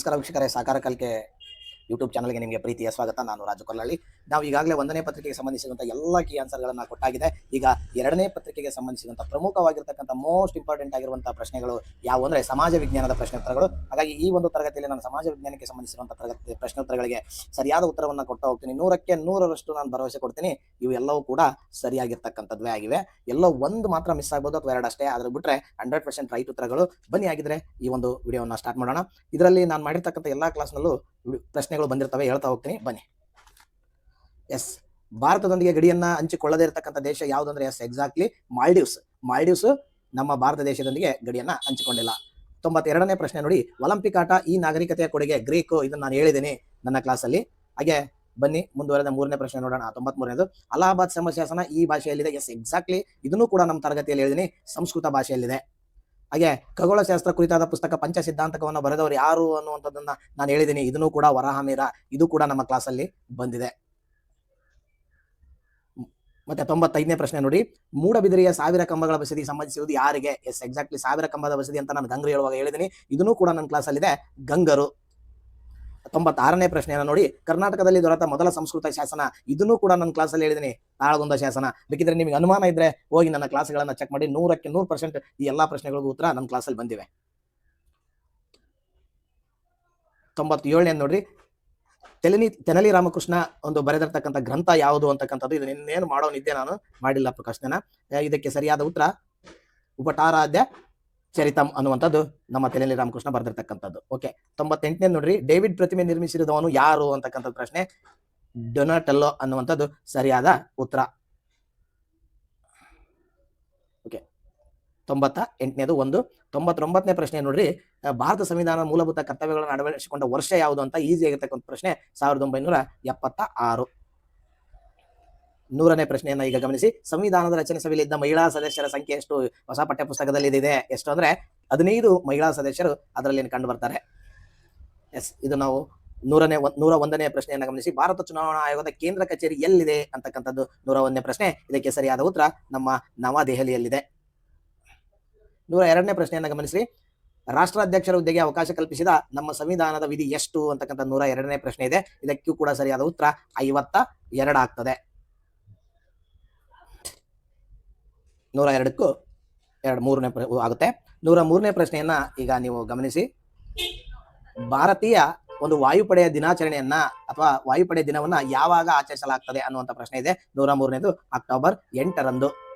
ನಮಸ್ಕಾರ ವೀಕ್ಷಕರೇ ಸಾಕಾರ ಕಲಿಕೆ ಯೂಟ್ಯೂಬ್ ಚಾನಲ್ಗೆ ನಿಮಗೆ ಪ್ರೀತಿಯ ಸ್ವಾಗತ. ನಾನು ರಾಜು ಕೊಲ್ಲಳ್ಳಿ. ನಾವು ಈಗಾಗಲೇ ಒಂದನೇ ಪತ್ರಿಕೆಗೆ ಸಂಬಂಧಿಸಿದಂಥ ಎಲ್ಲ ಕೀ ಆನ್ಸರ್ಗಳನ್ನು ಕೊಟ್ಟಾಗಿದೆ. ಈಗ ಎರಡನೇ ಪತ್ರಿಕೆಗೆ ಸಂಬಂಧಿಸಿದಂಥ ಪ್ರಮುಖವಾಗಿರ್ತಕ್ಕಂಥ ಮೋಸ್ಟ್ ಇಂಪಾರ್ಟೆಂಟ್ ಆಗಿರುವಂಥ ಪ್ರಶ್ನೆಗಳು ಯಾವುವು ಅಂದರೆ ಸಮಾಜ ವಿಜ್ಞಾನದ ಪ್ರಶ್ನೋತ್ತರಗಳು ಹಾಗಾಗಿ ಈ ಒಂದು ತರಗತಿಯಲ್ಲಿ ನಾನು ಸಮಾಜ ವಿಜ್ಞಾನಕ್ಕೆ ಸಂಬಂಧಿಸಿರುವಂಥ ತರಗತಿ ಪ್ರಶ್ನೋತ್ತರಗಳಿಗೆ ಸರಿಯಾದ ಉತ್ತರವನ್ನು ಕೊಟ್ಟು ಹೋಗ್ತೀನಿ. ನೂರಕ್ಕೆ ನೂರರಷ್ಟು ನಾನು ಭರವಸೆ ಕೊಡ್ತೀನಿ. ಇವು ಎಲ್ಲವೂ ಕೂಡ ಸರಿಯಾಗಿರ್ತಕ್ಕಂಥದ್ವೇ ಆಗಿವೆ. ಎಲ್ಲೋ ಒಂದು ಮಾತ್ರ ಮಿಸ್ ಆಗ್ಬೋದು ಅಥವಾ ಎರಡಷ್ಟೇ ಅದ್ರ ಬಿಟ್ಟರೆ ಹಂಡ್ರೆಡ್ ಪರ್ಸೆಂಟ್ ರೈಟ್ ಉತ್ತರಗಳು. ಬನ್ನಿ ಆಗಿದ್ರೆ ಈ ಒಂದು ವಿಡಿಯೋವನ್ನು ಸ್ಟಾರ್ಟ್ ಮಾಡೋಣ. ಇದರಲ್ಲಿ ನಾನು ಮಾಡಿರ್ತಕ್ಕಂಥ ಎಲ್ಲ ಕ್ಲಾಸ್ನಲ್ಲೂ ಪ್ರಶ್ನೆಗಳು ಬಂದಿರ್ತವೆ, ಹೇಳ್ತಾ ಹೋಗ್ತೀನಿ. ಬನ್ನಿ. ಎಸ್. ಭಾರತದೊಂದಿಗೆ ಗಡಿಯನ್ನ ಹಂಚಿಕೊಳ್ಳದೇ ಇರತಕ್ಕಂಥ ದೇಶ ಯಾವುದಂದ್ರೆ ಎಸ್ ಎಕ್ಸಾಕ್ಟ್ಲಿ ಮಾಲ್ಡೀವ್ಸ್ ಮಾಲ್ಡೀವ್ಸ್ ನಮ್ಮ ಭಾರತ ದೇಶದೊಂದಿಗೆ ಗಡಿಯನ್ನ ಹಂಚಿಕೊಂಡಿಲ್ಲ. ತೊಂಬತ್ತೆರಡನೇ ಪ್ರಶ್ನೆ ನೋಡಿ. ಒಲಿಂಪಿಕ್ ಆಟ ಈ ನಾಗರಿಕತೆಯ ಕೊಡುಗೆ, ಗ್ರೀಕು, ಇದನ್ನ ನಾನು ಹೇಳಿದ್ದೀನಿ ನನ್ನ ಕ್ಲಾಸಲ್ಲಿ. ಹಾಗೆ ಬನ್ನಿ, ಮುಂದುವರೆದ ಮೂರನೇ ಪ್ರಶ್ನೆ ನೋಡೋಣ, ತೊಂಬತ್ಮೂರನೇದು. ಅಲಹಾಬಾದ್ ಸಮಸ್ಯಾಸನ ಈ ಭಾಷೆಯಲ್ಲಿದೆ. ಎಸ್ ಎಕ್ಸಾಕ್ಟ್ಲಿ ಇದನ್ನು ಕೂಡ ನಮ್ಮ ತರಗತಿಯಲ್ಲಿ ಹೇಳಿದ್ದೀನಿ. ಸಂಸ್ಕೃತ ಭಾಷೆಯಲ್ಲಿದೆ. ಹಾಗೆ ಖಗೋಳಶಾಸ್ತ್ರ ಕುರಿತಾದ ಪುಸ್ತಕ ಪಂಚ ಸಿದ್ಧಾಂತಕವನ್ನು ಬರೆದವರು ಯಾರು ಅನ್ನುವಂಥದ್ದನ್ನ ನಾನು ಹೇಳಿದ್ದೀನಿ. ಇದನ್ನು ಕೂಡ ವರಾಹಮೀರ, ಇದು ಕೂಡ ನಮ್ಮ ಕ್ಲಾಸಲ್ಲಿ ಬಂದಿದೆ. ಮತ್ತೆ ತೊಂಬತ್ತೈದನೇ ಪ್ರಶ್ನೆ ನೋಡಿ. ಮೂಡಬಿದಿರೆಯ ಸಾವಿರ ಕಂಬಗಳ ಬಸದಿ ಸಂಬಂಧಿಸುವುದು ಯಾರಿಗೆ? ಎಸ್ ಎಕ್ಸಾಕ್ಟ್ಲಿ ಸಾವಿರ ಕಂಬದ ಬಸದಿ ಅಂತ ನಾನು ಗಂಗರು ಹೇಳುವಾಗ ಹೇಳಿದ್ದೀನಿ. ಇದನ್ನು ಕೂಡ ನನ್ನ ಕ್ಲಾಸಲ್ಲಿದೆ ಗಂಗರು. ತೊಂಬತ್ತಾರನೇ ಪ್ರಶ್ನೆಯನ್ನು ನೋಡಿ ಕರ್ನಾಟಕದಲ್ಲಿ ದೊರೆತ ಮೊದಲ ಸಂಸ್ಕೃತ ಶಾಸನ ಇದನ್ನು ಕೂಡ ನನ್ನ ಕ್ಲಾಸಲ್ಲಿ ಹೇಳಿದ್ದೀನಿ ತಾಳಗುಂದ ಶಾಸನ. ಬೇಕಿದ್ರೆ ನಿಮಗೆ ಅನುಮಾನ ಇದ್ರೆ ಹೋಗಿ ನನ್ನ ಕ್ಲಾಸ್ಗಳನ್ನು ಚೆಕ್ ಮಾಡಿ ನೂರಕ್ಕೆ ನೂರು ಪರ್ಸೆಂಟ್ ಈ ಎಲ್ಲಾ ಪ್ರಶ್ನೆಗಳಿಗೂ ಉತ್ತರ ನನ್ನ ಕ್ಲಾಸಲ್ಲಿ ಬಂದಿವೆ. ತೊಂಬತ್ತೇಳನೇ ನೋಡ್ರಿ. ತೆಲನಿ, ತೆನಲಿ ರಾಮಕೃಷ್ಣ ಒಂದು ಬರೆದಿರ್ತಕ್ಕಂಥ ಗ್ರಂಥ ಯಾವುದು ಅಂತಕ್ಕಂಥದ್ದು ಇದು ಇನ್ನೇನು ಮಾಡೋನಿದ್ದೆ ನಾನು ಮಾಡಿಲ್ಲ ಪ್ರಶ್ನೆನ ಇದಕ್ಕೆ ಸರಿಯಾದ ಉತ್ತರ ಉಪಟಾರಾಧ್ಯ ಚರಿತಂ ಅನ್ನುವಂಥದ್ದು ನಮ್ಮ ತೆಲೆಯಲ್ಲಿ ರಾಮಕೃಷ್ಣ ಬರೆದಿರ್ತಕ್ಕಂಥದ್ದು. ಓಕೆ ತೊಂಬತ್ತೆಂಟನೇ ನೋಡ್ರಿ, ಡೇವಿಡ್ ಪ್ರತಿಮೆ ನಿರ್ಮಿಸಿದವನು ಯಾರು ಅಂತಕ್ಕಂಥ ಪ್ರಶ್ನೆ. ಡೊನಾಟೆಲ್ಲೋ ಅನ್ನುವಂಥದ್ದು ಸರಿಯಾದ ಉತ್ತರ. ಓಕೆ ತೊಂಬತ್ತ ಎಂಟನೇದು ಒಂದು. ತೊಂಬತ್ತೊಂಬತ್ತನೇ ಪ್ರಶ್ನೆ ನೋಡ್ರಿ ಭಾರತ ಸಂವಿಧಾನ ಮೂಲಭೂತ ಕರ್ತವ್ಯಗಳನ್ನು ಅಳವಡಿಸಿಕೊಂಡ ವರ್ಷ ಯಾವುದು ಅಂತ ಈಸಿ ಆಗಿರ್ತಕ್ಕಂಥ ಪ್ರಶ್ನೆ ಸಾವಿರದ ಒಂಬೈನೂರ ಎಪ್ಪತ್ತ ಆರು ನೂರನೇ ಪ್ರಶ್ನೆಯನ್ನ ಈಗ ಗಮನಿಸಿ. ಸಂವಿಧಾನದ ರಚನೆ ಸಭೆಯಲ್ಲಿ ಇದ್ದ ಮಹಿಳಾ ಸದಸ್ಯರ ಸಂಖ್ಯೆ ಎಷ್ಟು? ಹೊಸ ಪಠ್ಯ ಪುಸ್ತಕದಲ್ಲಿ ಇದೆ. ಎಷ್ಟು ಅಂದ್ರೆ ಹದಿನೈದು ಮಹಿಳಾ ಸದಸ್ಯರು ಅದರಲ್ಲಿ ಕಂಡು ಬರ್ತಾರೆ. ಎಸ್ ಇದು ನಾವು ನೂರನೇ ನೂರ ಒಂದನೇ ಪ್ರಶ್ನೆಯನ್ನ ಗಮನಿಸಿ. ಭಾರತ ಚುನಾವಣಾ ಆಯೋಗದ ಕೇಂದ್ರ ಕಚೇರಿ ಎಲ್ಲಿದೆ ಅಂತಕ್ಕಂಥದ್ದು ನೂರ ಒಂದನೇ ಪ್ರಶ್ನೆ. ಇದಕ್ಕೆ ಸರಿಯಾದ ಉತ್ತರ ನಮ್ಮ ನವದೆಹಲಿಯಲ್ಲಿದೆ. ನೂರ ಎರಡನೇ ಪ್ರಶ್ನೆಯನ್ನ ಗಮನಿಸಿ ರಾಷ್ಟ್ರಾಧ್ಯಕ್ಷರ ಹುದ್ದೆಗೆ ಅವಕಾಶ ಕಲ್ಪಿಸಿದ ನಮ್ಮ ಸಂವಿಧಾನದ ವಿಧಿ ಎಷ್ಟು ಅಂತಕ್ಕಂಥ ನೂರ ಎರಡನೇ ಪ್ರಶ್ನೆ ಇದೆ. ಇದಕ್ಕೂ ಕೂಡ ಸರಿಯಾದ ಉತ್ತರ ಐವತ್ತ ಎರಡಾಗ್ತದೆ ನೂರ ಎರಡಕ್ಕೂ ಎರಡು ಮೂರನೇ ಪ್ರ ಆಗುತ್ತೆ. ನೂರ ಮೂರನೇ ಪ್ರಶ್ನೆಯನ್ನ ಈಗ ನೀವು ಗಮನಿಸಿ. ಭಾರತೀಯ ಒಂದು ವಾಯುಪಡೆಯ ದಿನಾಚರಣೆಯನ್ನ ಅಥವಾ ವಾಯುಪಡೆ ದಿನವನ್ನ ಯಾವಾಗ ಆಚರಿಸಲಾಗ್ತದೆ ಅನ್ನುವಂಥ ಪ್ರಶ್ನೆ ಇದೆ. ನೂರ ಮೂರನೇದು ಅಕ್ಟೋಬರ್ ಎಂಟರಂದು.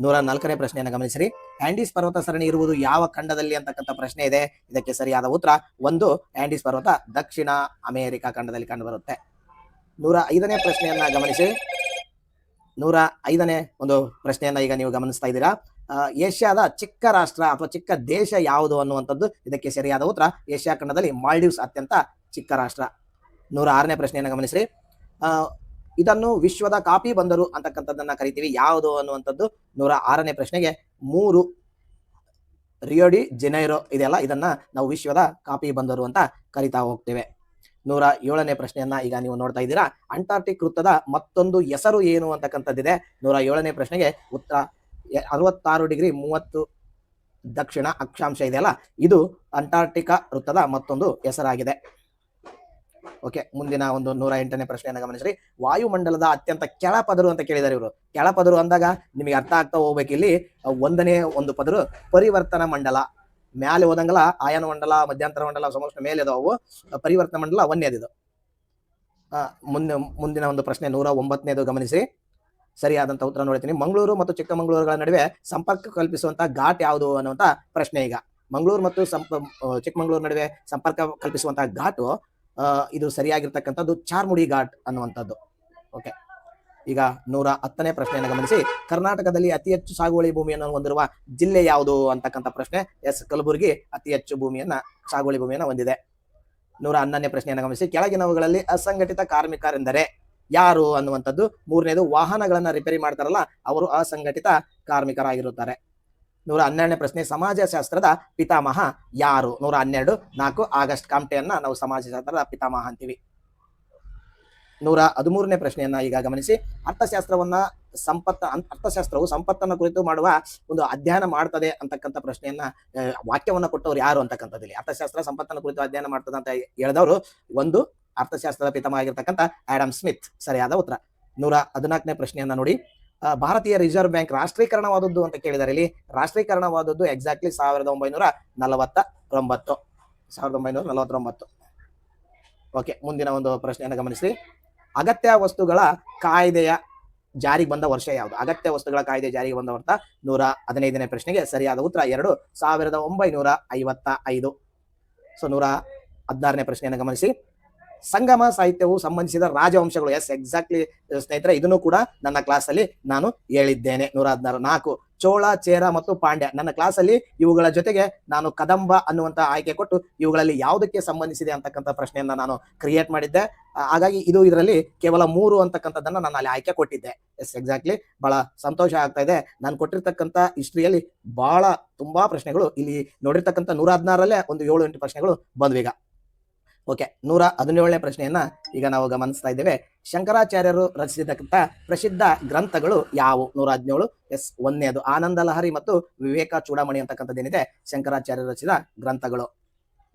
ನೂರ ನಾಲ್ಕನೇ ಪ್ರಶ್ನೆಯನ್ನು ಗಮನಿಸಿರಿ. ಆಂಡೀಸ್ ಪರ್ವತ ಸರಣಿ ಇರುವುದು ಯಾವ ಖಂಡದಲ್ಲಿ ಅಂತಕ್ಕಂಥ ಪ್ರಶ್ನೆ ಇದೆ. ಇದಕ್ಕೆ ಸರಿಯಾದ ಉತ್ತರ, ಒಂದು ಆಂಡೀಸ್ ಪರ್ವತ ದಕ್ಷಿಣ ಅಮೆರಿಕ ಖಂಡದಲ್ಲಿ ಕಂಡುಬರುತ್ತೆ. ನೂರ ಐದನೇ ಪ್ರಶ್ನೆಯನ್ನ ಗಮನಿಸಿ ನೂರ ಐದನೇ ಒಂದು ಪ್ರಶ್ನೆಯನ್ನ ಈಗ ನೀವು ಗಮನಿಸ್ತಾ ಇದ್ದೀರಾ. ಏಷ್ಯಾದ ಚಿಕ್ಕ ರಾಷ್ಟ್ರ ಅಥವಾ ಚಿಕ್ಕ ದೇಶ ಯಾವುದು ಅನ್ನುವಂಥದ್ದು ಇದಕ್ಕೆ ಸರಿಯಾದ ಉತ್ತರ ಏಷ್ಯಾ ಖಂಡದಲ್ಲಿ ಮಾಲ್ಡೀವ್ಸ್ ಅತ್ಯಂತ ಚಿಕ್ಕ ರಾಷ್ಟ್ರ. ನೂರ ಆರನೇ ಪ್ರಶ್ನೆಯನ್ನು ಗಮನಿಸ್ರಿ. ಇದನ್ನು ವಿಶ್ವದ ಕಾಪಿ ಬಂದರು ಅಂತಕ್ಕಂಥದ್ದನ್ನ ಕರಿತೀವಿ. ಯಾವುದು ಅನ್ನುವಂಥದ್ದು? ನೂರ ಆರನೇ ಪ್ರಶ್ನೆಗೆ ಮೂರು ರಿಯೋಡಿ ಜೆನೈರೋ ಇದೆಲ್ಲ ಇದನ್ನ ನಾವು ವಿಶ್ವದ ಕಾಪಿ ಬಂದರು ಅಂತ ಕರಿತಾ ಹೋಗ್ತೇವೆ. ನೂರ ಏಳನೇ ಪ್ರಶ್ನೆಯನ್ನ ಈಗ ನೀವು ನೋಡ್ತಾ ಇದ್ದೀರಾ. ಅಂಟಾರ್ಟಿಕ್ ವೃತ್ತದ ಮತ್ತೊಂದು ಹೆಸರು ಏನು ಅಂತಕ್ಕಂಥದ್ದಿದೆ? ನೂರ ಏಳನೇ ಪ್ರಶ್ನೆಗೆ ಉತ್ತರ ಅರವತ್ತಾರು ಡಿಗ್ರಿ ಮೂವತ್ತು ದಕ್ಷಿಣ ಅಕ್ಷಾಂಶ ಇದೆಯಲ್ಲ ಇದು ಅಂಟಾರ್ಟಿಕಾ ವೃತ್ತದ ಮತ್ತೊಂದು ಹೆಸರಾಗಿದೆ. ಓಕೆ, ಮುಂದಿನ ಒಂದು ನೂರ ಎಂಟನೇ ಪ್ರಶ್ನೆಯನ್ನು ಗಮನಿಸ್ರಿ. ವಾಯುಮಂಡಲದ ಅತ್ಯಂತ ಕೆಳಪದರು ಅಂತ ಕೇಳಿದ್ದಾರೆ ಇವರು. ಕೆಳಪದರು ಅಂದಾಗ ನಿಮಗೆ ಅರ್ಥ ಆಗ್ತಾ ಹೋಗ್ಬೇಕು ಇಲ್ಲಿ ಒಂದನೇ ಒಂದು ಪದರು ಪರಿವರ್ತನಾ ಮಂಡಲ. ಮ್ಯಾಲೆ ಹೋದಂಗಲ್ಲ ಆಯನ ಮಂಡಲ, ಮಧ್ಯಂತರ ಮಂಡಲ ಸಮೋಷ್ಣ ಮೇಲೆ ಅದಾವು. ಪರಿವರ್ತನ ಮಂಡಲ ಅವನ್ನೇದಿದು ಮುಂದೆ, ಮುಂದಿನ ಒಂದು ಪ್ರಶ್ನೆ ನೂರ ಒಂಬತ್ತನೇದು ಗಮನಿಸಿ. ಸರಿಯಾದಂತ ಉತ್ತರ ನೋಡ್ತೀನಿ ಮಂಗಳೂರು ಮತ್ತು ಚಿಕ್ಕಮಗಳೂರುಗಳ ನಡುವೆ ಸಂಪರ್ಕ ಕಲ್ಪಿಸುವಂತ ಘಾಟ್ ಯಾವುದು ಅನ್ನುವಂತ ಪ್ರಶ್ನೆ ಈಗ. ಮಂಗಳೂರು ಮತ್ತು ಸಂಪ ಚಿಕ್ಕಮಗಳೂರು ನಡುವೆ ಸಂಪರ್ಕ ಕಲ್ಪಿಸುವಂತ ಘಾಟು ಇದು ಸರಿಯಾಗಿರ್ತಕ್ಕಂಥದ್ದು ಚಾರ್ಮುಡಿ ಘಾಟ್ ಅನ್ನುವಂಥದ್ದು. ಓಕೆ. ಈಗ ನೂರ ಹತ್ತನೇ ಪ್ರಶ್ನೆಯನ್ನು ಗಮನಿಸಿ. ಕರ್ನಾಟಕದಲ್ಲಿ ಅತಿ ಹೆಚ್ಚು ಸಾಗುವಳಿ ಭೂಮಿಯನ್ನು ಹೊಂದಿರುವ ಜಿಲ್ಲೆ ಯಾವುದು ಅಂತಕ್ಕಂಥ ಪ್ರಶ್ನೆ ಎಸ್. ಕಲಬುರಗಿ ಅತಿ ಹೆಚ್ಚು ಭೂಮಿಯನ್ನ, ಸಾಗುವಳಿ ಭೂಮಿಯನ್ನು ಹೊಂದಿದೆ. ನೂರ ಹನ್ನೊಂದನೇ ಪ್ರಶ್ನೆಯನ್ನು ಗಮನಿಸಿ. ಕೆಳಗಿನವುಗಳಲ್ಲಿ ಅಸಂಘಟಿತ ಕಾರ್ಮಿಕರೆಂದರೆ ಯಾರು ಅನ್ನುವಂಥದ್ದು? ಮೂರನೇದು, ವಾಹನಗಳನ್ನ ರಿಪೇರಿ ಮಾಡ್ತಾರಲ್ಲ, ಅವರು ಅಸಂಘಟಿತ ಕಾರ್ಮಿಕರಾಗಿರುತ್ತಾರೆ. ನೂರ ಹನ್ನೆರಡನೇ ಪ್ರಶ್ನೆ, ಸಮಾಜಶಾಸ್ತ್ರದ ಪಿತಾಮಹ ಯಾರು? ನೂರ ಹನ್ನೆರಡು, ನಾಲ್ಕು, ಆಗಸ್ಟ್ ಕಾಮ್ಟೆಯನ್ನ ನಾವು ಸಮಾಜಶಾಸ್ತ್ರದ ಪಿತಾಮಹ ಅಂತೀವಿ. ನೂರ ಹದಿಮೂರನೇ ಪ್ರಶ್ನೆಯನ್ನ ಈಗ ಗಮನಿಸಿ. ಅರ್ಥಶಾಸ್ತ್ರವನ್ನ ಸಂಪತ್ತ ಅರ್ಥಶಾಸ್ತ್ರವು ಸಂಪತ್ತನ್ನ ಕುರಿತು ಮಾಡುವ ಒಂದು ಅಧ್ಯಯನ ಮಾಡ್ತದೆ ಅಂತಕ್ಕಂಥ ಪ್ರಶ್ನೆಯನ್ನ ವಾಕ್ಯವನ್ನು ಕೊಟ್ಟವ್ರು ಯಾರು ಅಂತಕ್ಕಂಥದ್ದಿಲ್ಲ. ಅರ್ಥಶಾಸ್ತ್ರ ಸಂಪತ್ತನ್ನ ಕುರಿತು ಅಧ್ಯಯನ ಮಾಡ್ತದೆ ಅಂತ ಹೇಳಿದವರು ಒಂದು ಅರ್ಥಶಾಸ್ತ್ರದ ಪಿತಾಮಹ ಆಗಿರ್ತಕ್ಕಂಥ ಆಡಮ್ ಸ್ಮಿತ್. ಸರಿಯಾದ ಉತ್ತರ. ನೂರ ಹದಿನಾಲ್ಕನೇ ಪ್ರಶ್ನೆಯನ್ನ ನೋಡಿ. ಭಾರತೀಯ ರಿಸರ್ವ್ ಬ್ಯಾಂಕ್ ರಾಷ್ಟ್ರೀಕರಣವಾದದ್ದು ಅಂತ ಕೇಳಿದಾರೆ ಇಲ್ಲಿ ರಾಷ್ಟ್ರೀಕರಣವಾದದ್ದು ಎಕ್ಸಾಕ್ಟ್ಲಿ ಸಾವಿರದ ಒಂಬೈನೂರ ನಲವತ್ತ ಒಂಬತ್ತು ಸಾವಿರದ ಒಂಬೈನೂರ ನಲವತ್ತೊಂಬತ್ತು. ಓಕೆ, ಮುಂದಿನ ಒಂದು ಪ್ರಶ್ನೆಯನ್ನು ಗಮನಿಸಿ ಅಗತ್ಯ ವಸ್ತುಗಳ ಕಾಯ್ದೆಯ ಜಾರಿಗೆ ಬಂದ ವರ್ಷ ಯಾವುದು? ಅಗತ್ಯ ವಸ್ತುಗಳ ಕಾಯ್ದೆ ಜಾರಿಗೆ ಬಂದ ವರ್ಷ ನೂರ ಹದಿನೈದನೇ ಪ್ರಶ್ನೆಗೆ ಸರಿಯಾದ ಉತ್ತರ ಎರಡು ಸಾವಿರದ ಒಂಬೈನೂರ ಐವತ್ತ ಐದು. ಸೊ ನೂರ ಹದಿನಾರನೇ ಪ್ರಶ್ನೆಯನ್ನು ಗಮನಿಸಿ. ಸಂಗಮ ಸಾಹಿತ್ಯವು ಸಂಬಂಧಿಸಿದ ರಾಜವಂಶಗಳು. ಎಸ್ ಎಕ್ಸಾಕ್ಟ್ಲಿ ಸ್ನೇಹಿತರೆ, ಇದನ್ನು ಕೂಡ ನನ್ನ ಕ್ಲಾಸ್ ಅಲ್ಲಿ ನಾನು ಹೇಳಿದ್ದೇನೆ. ನೂರ ಹದಿನಾರು, ನಾಲ್ಕು ಚೋಳ, ಚೇರ ಮತ್ತು ಪಾಂಡ್ಯ. ನನ್ನ ಕ್ಲಾಸ್ ಅಲ್ಲಿ ಇವುಗಳ ಜೊತೆಗೆ ನಾನು ಕದಂಬ ಅನ್ನುವಂತ ಆಯ್ಕೆ ಕೊಟ್ಟು ಇವುಗಳಲ್ಲಿ ಯಾವುದಕ್ಕೆ ಸಂಬಂಧಿಸಿದೆ ಅಂತಕ್ಕಂಥ ಪ್ರಶ್ನೆಯನ್ನ ನಾನು ಕ್ರಿಯೇಟ್ ಮಾಡಿದ್ದೆ. ಹಾಗಾಗಿ ಇದು ಇದರಲ್ಲಿ ಕೇವಲ ಮೂರು ಅಂತಕ್ಕಂಥದ್ದನ್ನ ನಾನು ಅಲ್ಲಿ ಆಯ್ಕೆ ಕೊಟ್ಟಿದ್ದೆ. ಎಸ್ ಎಕ್ಸಾಕ್ಟ್ಲಿ ಬಹಳ ಸಂತೋಷ ಆಗ್ತಾ ಇದೆ. ನಾನು ಕೊಟ್ಟಿರ್ತಕ್ಕಂಥ ಹಿಸ್ಟ್ರಿಯಲ್ಲಿ ಬಹಳ ತುಂಬಾ ಪ್ರಶ್ನೆಗಳು ಇಲ್ಲಿ ನೋಡಿರ್ತಕ್ಕಂಥ ನೂರ ಹದಿನಾರಲ್ಲೇ ಒಂದು ಏಳು ಎಂಟು ಪ್ರಶ್ನೆಗಳು ಬಂದ್ವೀಗ. ಓಕೆ, ನೂರ ಹದಿನೇಳನೇ ಪ್ರಶ್ನೆಯನ್ನ ಈಗ ನಾವು ಗಮನಿಸ್ತಾ ಇದ್ದೇವೆ. ಶಂಕರಾಚಾರ್ಯರು ರಚಿಸಿದಕ್ಕಂಥ ಪ್ರಸಿದ್ಧ ಗ್ರಂಥಗಳು ಯಾವುವು ನೂರ ಹದಿನೇಳು, ಎಸ್ ಒಂದನೇದು ಆನಂದ ಲಹರಿ ಮತ್ತು ವಿವೇಕ ಚೂಡಾಮಣಿ ಅಂತಕ್ಕಂಥದ್ದೇನಿದೆ? ಶಂಕರಾಚಾರ್ಯರು ರಚಿಸಿದ ಗ್ರಂಥಗಳು.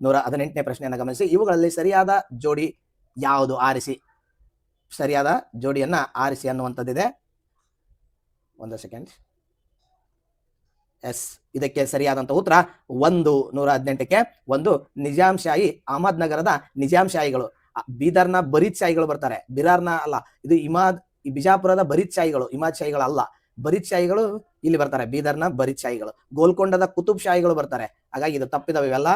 ನೂರ ಹದಿನೆಂಟನೇ ಪ್ರಶ್ನೆಯನ್ನು ಗಮನಿಸಿ. ಇವುಗಳಲ್ಲಿ ಸರಿಯಾದ ಜೋಡಿ ಯಾವುದು? ಆರಿಸಿ. ಸರಿಯಾದ ಜೋಡಿಯನ್ನ ಆರಿಸಿ ಅನ್ನುವಂಥದ್ದಿದೆ. ಒಂದು ಸೆಕೆಂಡ್ ಎಸ್, ಇದಕ್ಕೆ ಸರಿಯಾದಂತ ಉತ್ತರ ಒಂದು ನೂರ ಹದಿನೆಂಟಕ್ಕೆ ಒಂದು ನಿಜಾಂಶಾಹಿ ಅಹಮದ್ ನಗರದ ನಿಜಾಂಶಾಹಿಗಳು. ಬೀದರ್ನ ಬರೀದ್ ಶಾಹಿಗಳು ಬರ್ತಾರೆ. ಬಿರಾರ್ನ ಅಲ್ಲ, ಇದು ಇಮಾದ್ ಬಿಜಾಪುರದ ಬರೀದ್ ಶಾಹಿಗಳು, ಇಮಾದ್ ಶಾಹಿಗಳು ಅಲ್ಲ. ಬರೀದ್ ಶಾಹಿಗಳು ಇಲ್ಲಿ ಬರ್ತಾರೆ, ಬೀದರ್ನ ಬರೀದ್ ಶಾಹಿಗಳು. ಗೋಲ್ಕೊಂಡದ ಕುತುಬ್ ಶಾಹಿಗಳು ಬರ್ತಾರೆ. ಹಾಗಾಗಿ ಇದು ತಪ್ಪಿದವು ಇವೆಲ್ಲ.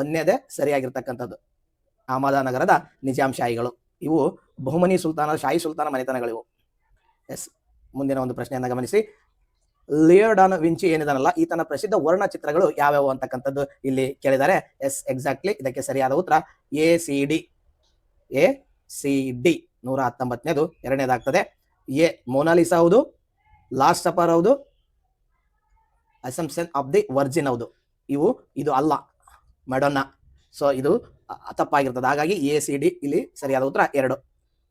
ಒಂದೇದೇ ಸರಿಯಾಗಿರ್ತಕ್ಕಂಥದ್ದು. ಅಹಮದ ನಗರದ ನಿಜಾಂ ಶಾಹಿಗಳು ಇವು ಬಹುಮನಿ ಸುಲ್ತಾನ ಶಾಹಿ ಸುಲ್ತಾನ ಮನೆತನಗಳಿವು. ಎಸ್, ಮುಂದಿನ ಒಂದು ಪ್ರಶ್ನೆಯನ್ನು ಗಮನಿಸಿ. ಲಿಯೋಡಾನ್ ವಿಂಚಿ ಏನಿದಾನಲ್ಲ ಈತನ ಪ್ರಸಿದ್ಧ ವರ್ಣಚಿತ್ರಗಳು ಯಾವ್ಯಾವು ಅಂತಕ್ಕಂಥದ್ದು ಇಲ್ಲಿ ಕೇಳಿದ್ದಾರೆ. ಎಸ್, ಎಕ್ಸಾಕ್ಟ್ಲಿ ಇದಕ್ಕೆ ಸರಿಯಾದ ಉತ್ತರ, A, C, D. A, C, D. ನೂರ ಹತ್ತೊಂಬತ್ತನೇದು, ಎರಡನೇದಾಗ್ತದೆ. ಎ, ಮೊನಾಲಿಸಾ ಹೌದು, ಲಾಸ್ಟ್ ಸಫರ್ ಹೌದು, ಅಸಂಪ್ಷನ್ ಆಫ್ ದಿ ವರ್ಜಿನ್ ಹೌದು. ಇವು, ಇದು ಅಲ್ಲ ಮಡೋನ ಸೊ, ಇದು ತಪ್ಪಾಗಿರ್ತದೆ. ಹಾಗಾಗಿ ಎ, ಸಿ, ಡಿ ಇಲ್ಲಿ ಸರಿಯಾದ ಉತ್ತರ, ಎರಡು.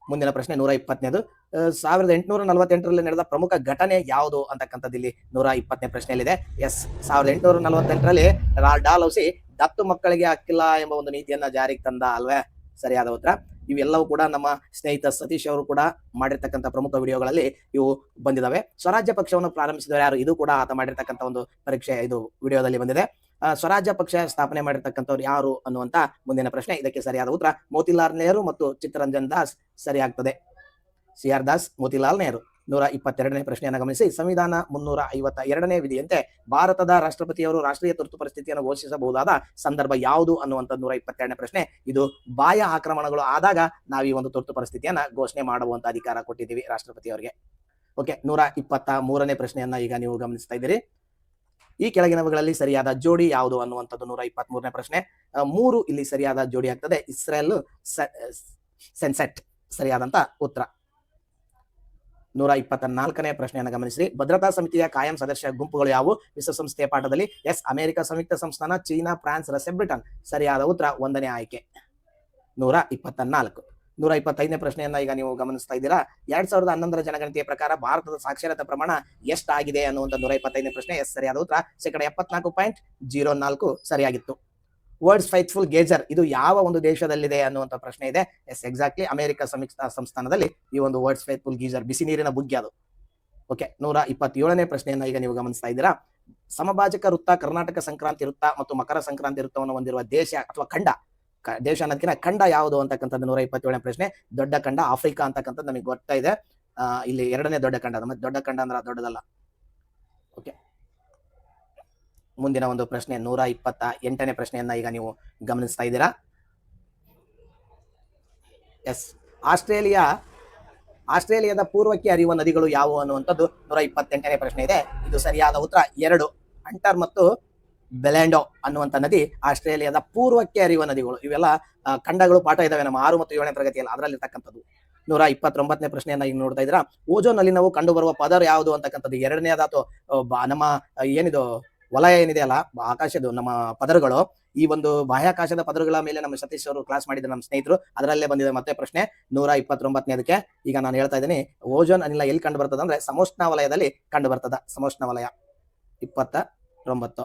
ಮುಂದಿನ ಪ್ರಶ್ನೆ ನೂರ ಇಪ್ಪತ್ತನೇದು. ಸಾವಿರದ ಎಂಟುನೂರ ನಲವತ್ತೆಂಟರಲ್ಲಿ ನಡೆದ ಪ್ರಮುಖ ಘಟನೆ ಯಾವುದು ಅಂತಕ್ಕಂಥದ್ದು ಇಲ್ಲಿ ನೂರ ಇಪ್ಪತ್ತನೇ ಪ್ರಶ್ನೆಯಲ್ಲಿದೆ. ಎಸ್, ಸಾವಿರದ ಎಂಟುನೂರ ನಲವತ್ತೆಂಟರಲ್ಲಿ ಡಾಲೌಸಿ ದತ್ತು ಮಕ್ಕಳಿಗೆ ಹಕ್ಕಿಲ್ಲ ಎಂಬ ಒಂದು ನೀತಿಯನ್ನ ಜಾರಿಗೆ ತಂದ ಅಲ್ವೇ? ಸರಿಯಾದ ಉತ್ತರ. ಇವೆಲ್ಲವೂ ಕೂಡ ನಮ್ಮ ಸ್ನೇಹಿತ ಸತೀಶ್ ಅವರು ಕೂಡ ಮಾಡಿರ್ತಕ್ಕಂಥ ಪ್ರಮುಖ ವಿಡಿಯೋಗಳಲ್ಲಿ ಇವು ಬಂದಿದ್ದಾವೆ ಸ್ವರಾಜ್ಯ ಪಕ್ಷವನ್ನು ಪ್ರಾರಂಭಿಸಿದವರು ಯಾರು? ಇದು ಕೂಡ ಆತ ಮಾಡಿರ್ತಕ್ಕಂಥ ಒಂದು ಪರೀಕ್ಷೆ. ಇದು ವಿಡಿಯೋದಲ್ಲಿ ಬಂದಿದೆ. ಸ್ವರಾಜ್ಯ ಪಕ್ಷ ಸ್ಥಾಪನೆ ಮಾಡಿರ್ತಕ್ಕಂಥವ್ರು ಯಾರು ಅನ್ನುವಂತ ಮುಂದಿನ ಪ್ರಶ್ನೆ. ಇದಕ್ಕೆ ಸರಿಯಾದ ಉತ್ತರ. ಮೋತಿಲಾಲ್ ನೆಹರು ಮತ್ತು Chittaranjan Das ಸರಿಯಾಗ್ತದೆ. C R Das, Motilal Nehru. ನೂರ ಇಪ್ಪತ್ತೆರಡನೇ ಪ್ರಶ್ನೆಯನ್ನು ಗಮನಿಸಿ. ಸಂವಿಧಾನ ಮುನ್ನೂರ ಐವತ್ತ ಎರಡನೇ ವಿಧಿಯಂತೆ ಭಾರತದ ರಾಷ್ಟ್ರಪತಿಯವರು ರಾಷ್ಟ್ರೀಯ ತುರ್ತು ಪರಿಸ್ಥಿತಿಯನ್ನು ಘೋಷಿಸಬಹುದಾದ ಸಂದರ್ಭ ಯಾವುದು ಅನ್ನುವಂಥ ನೂರ ಇಪ್ಪತ್ತೆರಡನೇ ಪ್ರಶ್ನೆ. ಇದು ಬಾಹ್ಯ ಆಕ್ರಮಣಗಳು ಆದಾಗ ನಾವು ಈ ಒಂದು ತುರ್ತು ಪರಿಸ್ಥಿತಿಯನ್ನು ಘೋಷಣೆ ಮಾಡುವಂತ ಅಧಿಕಾರ ಕೊಟ್ಟಿದ್ದೀವಿ ರಾಷ್ಟ್ರಪತಿಯವರಿಗೆ. ಓಕೆ, ನೂರ ಇಪ್ಪತ್ತ ಮೂರನೇ ಪ್ರಶ್ನೆಯನ್ನ ಈಗ ನೀವು ಗಮನಿಸ್ತಾ ಇದ್ದೀರಿ. ಈ ಕೆಳಗಿನವುಗಳಲ್ಲಿ ಸರಿಯಾದ ಜೋಡಿ ಯಾವುದು ಅನ್ನುವಂಥದ್ದು ನೂರ ಇಪ್ಪತ್ತ್ ಮೂರನೇ ಪ್ರಶ್ನೆ ಮೂರು ಇಲ್ಲಿ ಸರಿಯಾದ ಜೋಡಿ ಆಗ್ತದೆ. ಇಸ್ರೇಲ್ ಸೆನ್ಸೆಟ್ ಸರಿಯಾದಂತ ಉತ್ತರ. ನೂರ ಇಪ್ಪತ್ತ ನಾಲ್ಕನೇ ಪ್ರಶ್ನೆಯನ್ನು ಗಮನಿಸಿ ಭದ್ರತಾ ಸಮಿತಿಯ ಕಾಯಂ ಸದಸ್ಯ ಗುಂಪುಗಳು ಯಾವುವು? ವಿಶ್ವಸಂಸ್ಥೆಯ ಪಾಠದಲ್ಲಿ ಎಸ್, ಅಮೆರಿಕ ಸಂಯುಕ್ತ ಸಂಸ್ಥಾನ, ಚೀನಾ, ಫ್ರಾನ್ಸ್, ರಷ್ಯಾ, ಬ್ರಿಟನ್. ಸರಿಯಾದ ಉತ್ತರ ಒಂದನೇ ಆಯ್ಕೆ. ನೂರ ಇಪ್ಪತ್ತ ನಾಲ್ಕು ನೂರ ಇಪ್ಪತ್ತೈದನೇ ಪ್ರಶ್ನೆಯನ್ನ ಈಗ ನೀವು ಗಮನಿಸ್ತಾ ಇದ್ದೀರಾ? ಎರಡ್ ಸಾವಿರದ ಹನ್ನೊಂದರ ಜನಗಣತಿಯ ಪ್ರಕಾರ ಭಾರತದ ಸಾಕ್ಷರತಾ ಪ್ರಮಾಣ ಎಷ್ಟಾಗಿದೆ ಅನ್ನುವಂಥ ನೂರ ಇಪ್ಪತ್ತೈದನೇ ಪ್ರಶ್ನೆ ಎಸ್, ಸರಿಯಾದ ಉತ್ತರ. ಶೇಕಡ ಎಪ್ಪತ್ನಾಲ್ಕು ಪಾಯಿಂಟ್ ಜೀರೋ ನಾಲ್ಕು ಸರಿಯಾಗಿತ್ತು. ವರ್ಡ್ಸ್ ಫೈತ್ಫುಲ್ ಗೇಜರ್ ಇದು ಯಾವ ಒಂದು ದೇಶದಲ್ಲಿದೆ ಅನ್ನುವಂಥ ಪ್ರಶ್ನೆ ಇದೆ. ಎಸ್ ಎಕ್ಸಾಕ್ಟ್ಲಿ ಅಮೆರಿಕ ಸಂಯುಕ್ತ ಸಂಸ್ಥಾನದಲ್ಲಿ ಈ ಒಂದು ವರ್ಡ್ಸ್ ಫೈತ್ಫುಲ್ ಗೀಜರ್ ಬಿಸಿ ನೀರಿನ ಬುಗ್ಗೆ ಅದು. ಓಕೆ ನೂರ ಇಪ್ಪತ್ತೇಳನೇ ಪ್ರಶ್ನೆಯನ್ನ ಈಗ ನೀವು ಗಮನಿಸ್ತಾ ಇದ್ದೀರಾ? ಸಮಭಾಜಕ ವೃತ್ತ, ಕರ್ನಾಟಕ ಸಂಕ್ರಾಂತಿ ವೃತ್ತ ಮತ್ತು ಮಕರ ಸಂಕ್ರಾಂತಿ ವೃತ್ತವನ್ನು ಹೊಂದಿರುವ ದೇಶ ಅಥವಾ ಖಂಡ? ದೇಶ ಅನ್ನೋದಕ್ಕಿಂತ ಖಂಡ ಯಾವುದು ಅಂತಕ್ಕಂಥದ್ದು ನೂರ ಇಪ್ಪತ್ತೇಳನೇ ಪ್ರಶ್ನೆ. ದೊಡ್ಡ ಖಂಡ ಆಫ್ರಿಕಾ ಅಂತಕ್ಕಂಥದ್ದು ನಮಗೆ ಗೊತ್ತಾ ಇದೆ ಇಲ್ಲಿ ಎರಡನೇ ದೊಡ್ಡ ಖಂಡ ದೊಡ್ಡ ಖಂಡ ಅಂದ್ರೆ ದೊಡ್ಡದಲ್ಲ. ಮುಂದಿನ ಒಂದು ಪ್ರಶ್ನೆ, ನೂರ ಇಪ್ಪತ್ತ ಎಂಟನೇ ಪ್ರಶ್ನೆಯನ್ನ ಈಗ ನೀವು ಗಮನಿಸ್ತಾ ಇದ್ದೀರಾ? ಎಸ್ ಆಸ್ಟ್ರೇಲಿಯಾ, ಆಸ್ಟ್ರೇಲಿಯಾದ ಪೂರ್ವಕ್ಕೆ ಹರಿಯುವ ನದಿಗಳು ಯಾವುವು ಅನ್ನುವಂಥದ್ದು ನೂರ ಇಪ್ಪತ್ತೆಂಟನೇ ಪ್ರಶ್ನೆ ಇದೆ. ಇದು ಸರಿಯಾದ ಉತ್ತರ, ಎರಡು. ಅಂಟರ್ ಮತ್ತು ಬೆಲೆಂಡೋ ಅನ್ನುವಂಥ ನದಿ ಆಸ್ಟ್ರೇಲಿಯಾದ ಪೂರ್ವಕ್ಕೆ ಹರಿಯುವ ನದಿಗಳು. ಇವೆಲ್ಲ ಖಂಡಗಳು ಪಾಠ ಇದಾವೆ ನಮ್ಮ ಆರು ಮತ್ತು ಏಳನೇ ತರಗತಿಯಲ್ಲಿ. ಅದರಲ್ಲಿರ್ತಕ್ಕಂಥದ್ದು. ನೂರ ಇಪ್ಪತ್ತೊಂಬತ್ತನೇ ಪ್ರಶ್ನೆಯನ್ನ ಈಗ ನೋಡ್ತಾ ಇದ್ರ ಓಜೋನ್ ಅಲ್ಲಿ ನಾವು ಕಂಡುಬರುವ ಪದರ ಯಾವುದು ಅಂತಕ್ಕಂಥದ್ದು? ಎರಡನೇದಾತು ನಮ್ಮ ಏನಿದು ವಲಯ ಏನಿದೆ ಅಲ್ಲ ಆಕಾಶದ್ದು, ನಮ್ಮ ಪದರಗಳು, ಈ ಒಂದು ಬಾಹ್ಯಾಕಾಶದ ಪದರಗಳ ಮೇಲೆ ನಮ್ಮ ಸತೀಶ್ ಅವರು ಕ್ಲಾಸ್ ಮಾಡಿದ್ರು ನಮ್ಮ ಸ್ನೇಹಿತರು, ಅದರಲ್ಲೇ ಬಂದಿದೆ ಮತ್ತೆ ಪ್ರಶ್ನೆ ನೂರ ಇಪ್ಪತ್ತೊಂಬತ್ತನೇದಕ್ಕೆ ಈಗ ನಾನು ಹೇಳ್ತಾ ಇದ್ದೀನಿ, ಓಜೋನ್ ಅನಿಲ ಎಲ್ಲಿ ಕಂಡು ಬರ್ತದೆ ಅಂದ್ರೆ ಸಮೋಷ್ಣ ವಲಯದಲ್ಲಿ ಕಂಡು ಬರ್ತದ, ಸಮೋಷ್ಣ ವಲಯ. ಇಪ್ಪತ್ತ ಒಂಬತ್ತು